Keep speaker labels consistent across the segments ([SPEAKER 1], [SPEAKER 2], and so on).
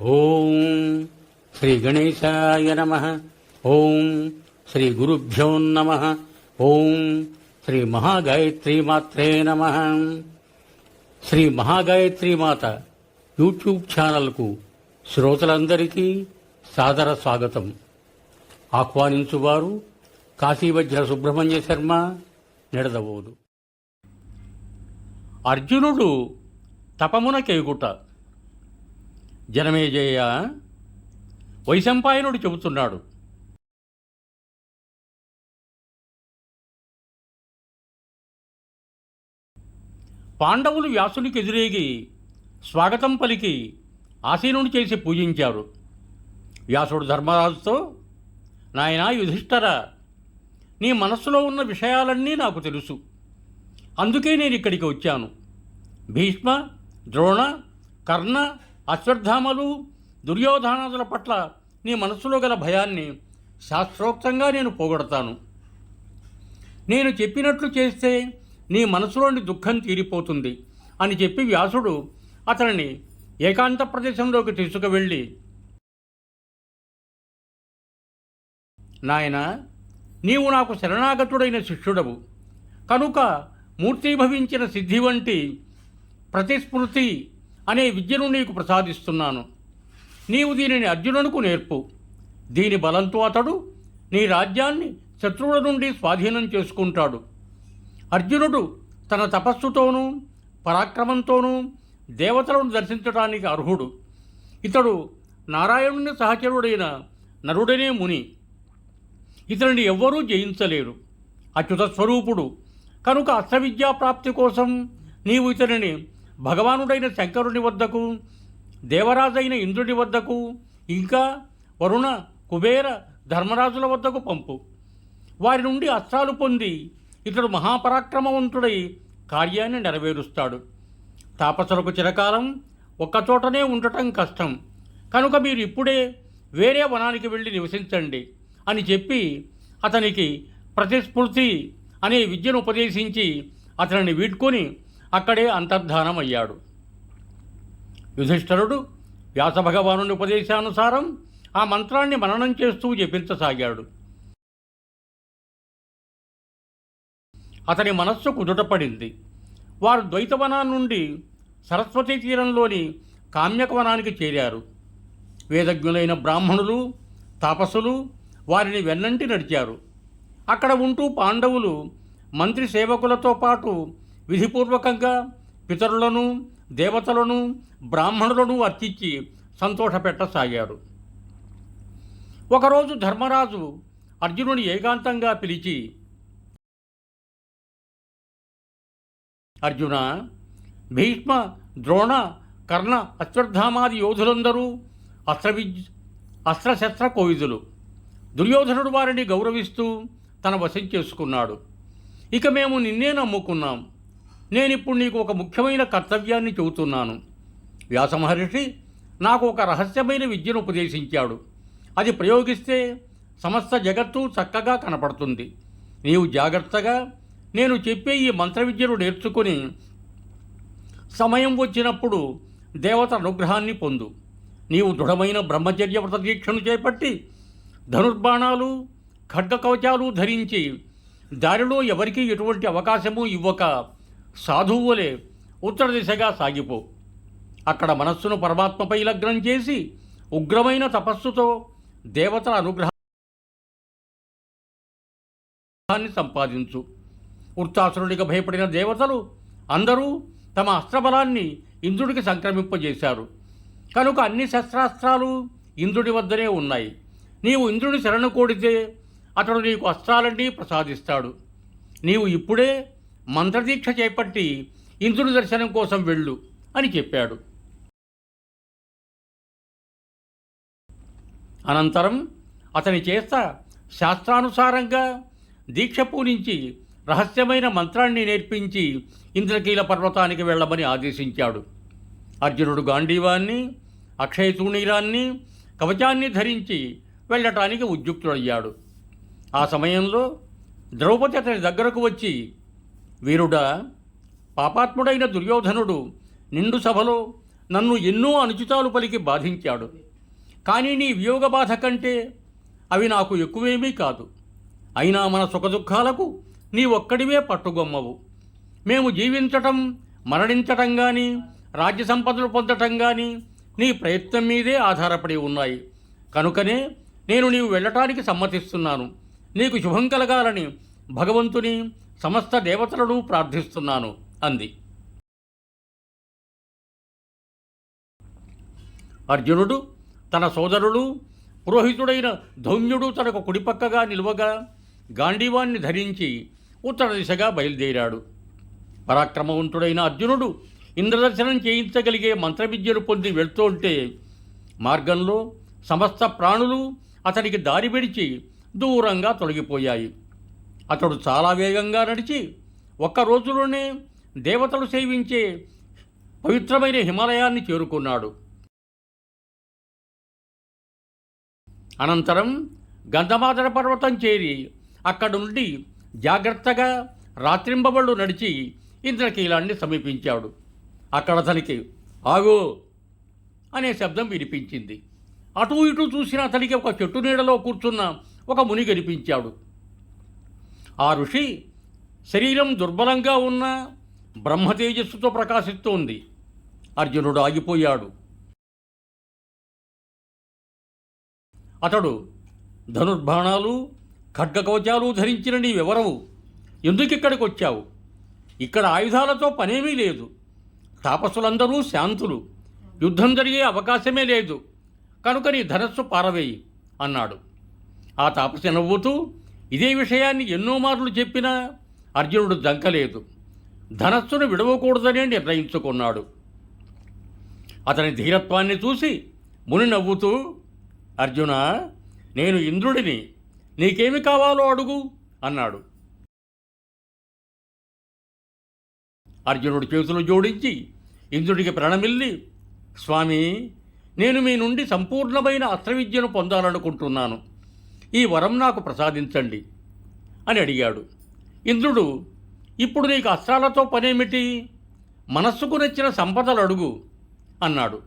[SPEAKER 1] ఓం శ్రీ గణేశాయ నమ. ఓం శ్రీ గురుభ్యో నమ. ఓం శ్రీ మహాగాయత్రి మాత్రే నమ. శ్రీ మహాగాయత్రి మాత యూట్యూబ్ ఛానల్కు శ్రోతలందరికీ సాదర స్వాగతం. ఆహ్వానించువారు కాశీవజ్ర సుబ్రహ్మణ్య శర్మ నిడదవోదు. అర్జునుడు తపమున కేగుట జనమేజయ వైశంపాయనుడు చెబుతున్నాడు. పాండవులు వ్యాసునికి ఎదురేగి స్వాగతం పలికి ఆసీనుని చేసి పూజించారు. వ్యాసుడు ధర్మరాజుతో నాయనా యుధిష్ఠర నీ మనస్సులో ఉన్న విషయాలన్నీ నాకు తెలుసు. అందుకే నేను ఇక్కడికి వచ్చాను. భీష్మ ద్రోణ కర్ణ అశ్వత్థామలు దుర్యోధనాదుల పట్ల నీ మనస్సులో గల భయాన్ని శాస్త్రోక్తంగా నేను పోగొడతాను. నేను చెప్పినట్లు చేస్తే నీ మనసులోని దుఃఖం తీరిపోతుంది అని చెప్పి వ్యాసుడు అతనిని ఏకాంత ప్రదేశంలోకి తీసుకువెళ్ళి నాయన నీవు నాకు శరణాగతుడైన శిష్యుడవు. కనుక మూర్తిభవించిన సిద్ధి వంటి ప్రతిస్మృతి అనే విద్యను నీకు ప్రసాదిస్తున్నాను. నీవు దీనిని అర్జునునకు నేర్పు. దీని బలంతో అతడు నీ రాజ్యాన్ని శత్రువుల నుండి స్వాధీనం చేసుకుంటాడు. అర్జునుడు తన తపస్సుతోనూ పరాక్రమంతోనూ దేవతలను దర్శించడానికి అర్హుడు. ఇతడు నారాయణుని సహచరుడైన నరుడనే ముని. ఇతనిని ఎవ్వరూ జయించలేరు. అచ్యుత స్వరూపుడు కనుక అస్త్రవిద్యా ప్రాప్తి కోసం నీవు ఇతనిని భగవానుడైన శంకరుని వద్దకు దేవరాజైన ఇంద్రుని వద్దకు ఇంకా వరుణ కుబేర ధర్మరాజుల వద్దకు పంపు. వారి నుండి అస్త్రాలు పొంది ఇతడు మహాపరాక్రమవంతుడై కార్యాన్ని నెరవేరుస్తాడు. తాపసులకు చిరకాలం ఒక్కచోటనే ఉండటం కష్టం. కనుక మీరు ఇప్పుడే వేరే వనానికి వెళ్ళి నివసించండి అని చెప్పి అతనికి ప్రతిస్ఫూర్తి అనే విద్యను ఉపదేశించి అతనిని వీడ్కొని అక్కడే అంతర్ధానం అయ్యాడు యుధిష్ఠరుడు వ్యాసభగవానుని ఉపదేశానుసారం ఆ మంత్రాన్ని మననం చేస్తూ జపించసాగాడు. అతని మనస్సు కుదుటపడింది. వారు ద్వైతవనం నుండి సరస్వతీ తీరంలోని కామ్యకవనానికి చేరారు. వేదజ్ఞులైన బ్రాహ్మణులు తాపసులు వారిని వెన్నంటి నడిచారు. అక్కడ ఉంటూ పాండవులు మంత్రి సేవకులతో పాటు విధిపూర్వకంగా పితరులను దేవతలను బ్రాహ్మణులను అర్చించి సంతోషపెట్టసాగారు. ఒకరోజు ధర్మరాజు అర్జునుని ఏకాంతంగా పిలిచి అర్జున భీష్మ ద్రోణ కర్ణ అశ్వత్థామాది యోధులందరూ అస్త్రవిద్య అస్త్రశస్త్ర కోవిదులు దుర్యోధనుడు వారిని గౌరవిస్తూ తన వశం చేసుకున్నాడు. ఇక మేము నిన్నే నమ్ముకున్నాం. నేనిప్పుడు నీకు ఒక ముఖ్యమైన కర్తవ్యాన్ని చెబుతున్నాను. వ్యాసమహర్షి నాకు ఒక రహస్యమైన విద్యను ఉపదేశించాడు. అది ప్రయోగిస్తే సమస్త జగత్తు చక్కగా కనపడుతుంది. నీవు జాగ్రత్తగా నేను చెప్పే ఈ మంత్ర విద్యను నేర్చుకుని సమయం వచ్చినప్పుడు దేవత అనుగ్రహాన్ని పొందు. నీవు దృఢమైన బ్రహ్మచర్య వ్రత దీక్షను చేపట్టి ధనుర్బాణాలు ఖడ్గ కవచాలు ధరించి దారిలో ఎవరికీ ఎటువంటి అవకాశము ఇవ్వక సాధువులే ఉత్తర దిశగా సాగిపో. అక్కడ మనస్సును పరమాత్మపై లగ్నం చేసి ఉగ్రమైన తపస్సుతో దేవతల అనుగ్రహాన్ని సంపాదించు. వృత్తాసురుడికి భయపడిన దేవతలు అందరూ తమ అస్త్రబలాన్ని ఇంద్రుడికి సంక్రమింపజేశారు. కనుక అన్ని శస్త్రాస్త్రాలు ఇంద్రుడి వద్దనే ఉన్నాయి. నీవు ఇంద్రుడి శరణు కోడితే అతడు నీకు అస్త్రాలన్నీ ప్రసాదిస్తాడు. నీవు ఇప్పుడే మంత్రదీక్ష చేపట్టి ఇంద్రుడి దర్శనం కోసం వెళ్ళు అని చెప్పాడు. అనంతరం అతని చేత శాస్త్రానుసారంగా దీక్ష పూరించి రహస్యమైన మంత్రాన్ని నేర్పించి ఇంద్రకీల పర్వతానికి వెళ్ళమని ఆదేశించాడు. అర్జునుడు గాంధీవాన్ని అక్షయ తూణీరాన్ని కవచాన్ని ధరించి వెళ్ళటానికి ఉద్యుక్తుడయ్యాడు. ఆ సమయంలో ద్రౌపది అతని దగ్గరకు వచ్చి వీరుడా పాపాత్ముడైన దుర్యోధనుడు నిండు సభలో నన్ను ఎన్నో అనుచితాలు పలికి బాధించాడు. కానీ నీ వియోగ బాధ కంటే అవి నాకు ఎక్కువేమీ కాదు. అయినా మన సుఖదుఖాలకు నీ ఒక్కడివే పట్టుగొమ్మవు. మేము జీవించటం మరణించటం కానీ రాజ్య సంపదలు పొందటం కానీ నీ ప్రయత్నం మీదే ఆధారపడి ఉన్నాయి. కనుకనే నేను నీవు వెళ్ళటానికి సమ్మతిస్తున్నాను. నీకు శుభం కలగాలని భగవంతుని సమస్త దేవతలను ప్రార్థిస్తున్నాను అంది. అర్జునుడు తన సోదరుడు పురోహితుడైన ధౌమ్యుడు తనకు కుడిపక్కగా నిలువగా గాంధీవాన్ని ధరించి ఉత్తర దిశగా బయలుదేరాడు. పరాక్రమవంతుడైన అర్జునుడు ఇంద్రదర్శనం చేయించగలిగే మంత్రవిద్యను పొంది వెళ్తుంటే మార్గంలో సమస్త ప్రాణులు అతనికి దారి విడిచి దూరంగా తొలగిపోయాయి. అతడు చాలా వేగంగా నడిచి ఒక్క రోజులోనే దేవతలు సేవించే పవిత్రమైన హిమాలయాన్ని చేరుకున్నాడు. అనంతరం గంధమాదర పర్వతం చేరి అక్కడ నుండి జాగ్రత్తగా రాత్రింబబళ్ళు నడిచి ఇంద్రకీలాన్ని సమీపించాడు. అక్కడ అతనికి ఆగో! అనే శబ్దం వినిపించింది. అటు ఇటు చూసిన అతనికి ఒక చెట్టు నీడలో కూర్చున్న ఒక ముని కనిపించాడు. ఆ ఋషి శరీరం దుర్బలంగా ఉన్న బ్రహ్మ తేజస్సుతో ప్రకాశిస్తోంది. అర్జునుడు ఆగిపోయాడు. అతడు ధనుర్బాణాలు ఖడ్గకవచాలు ధరించిన నీవెవరవు ఎందుకు ఇక్కడికి వచ్చావు ఇక్కడ ఆయుధాలతో పనేమీ లేదు. తాపసులందరూ శాంతులు. యుద్ధం జరిగే అవకాశమే లేదు. కనుక నీ ధనస్సు పారవేయి అన్నాడు. ఆ తాపసి నవ్వుతూ ఇదే విషయాన్ని ఎన్నో మార్లు చెప్పినా అర్జునుడు దంకలేదు. ధనస్సును విడవకూడదనే నిర్ణయించుకున్నాడు. అతని ధీరత్వాన్ని చూసి ముని నవ్వుతూ అర్జున నేను ఇంద్రుడిని నీకేమి కావాలో అడుగు అన్నాడు. అర్జునుడు చేతులు జోడించి ఇంద్రుడికి ప్రణమిల్లి స్వామి నేను మీ నుండి సంపూర్ణమైన అస్త్రవిద్యను పొందాలనుకుంటున్నాను. ఈ వరం నాకు ప్రసాదించండి అని అడిగాడు. ఇంద్రుడు ఇప్పుడు నీకు అస్త్రాలతో పనేమిటి? మనస్సుకు నచ్చిన సంపదలు అడుగు అన్నాడు.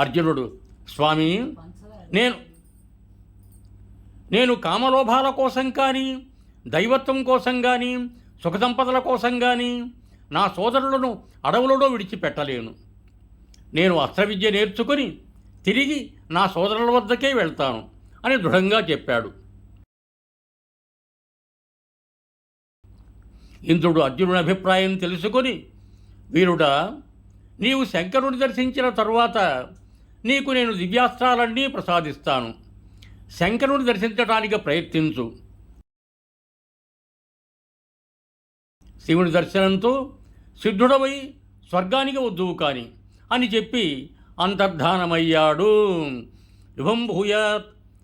[SPEAKER 1] అర్జునుడు స్వామి నేను నేను కామలోభాల కోసం కానీ దైవత్వం కోసం కానీ సుఖ సంపదల కోసం కానీ నా సోదరులను అడవులలో విడిచిపెట్టలేను. నేను అస్త్రవిద్య నేర్చుకుని తిరిగి నా సోదరుల వద్దకే వెళ్తాను. అని దృఢంగా చెప్పాడు. ఇంద్రుడు అర్జునుడి అభిప్రాయం తెలుసుకొని వీరుడా నీవు శంకరుని దర్శించిన తరువాత నీకు నేను దివ్యాస్త్రాలన్నీ ప్రసాదిస్తాను. శంకరుని దర్శించడానికి ప్రయత్నించు. శివుని దర్శనంతో సిద్ధుడవై స్వర్గానికి వద్దువు కాని అని చెప్పి అంతర్ధానమయ్యాడు. విభం భూయాత్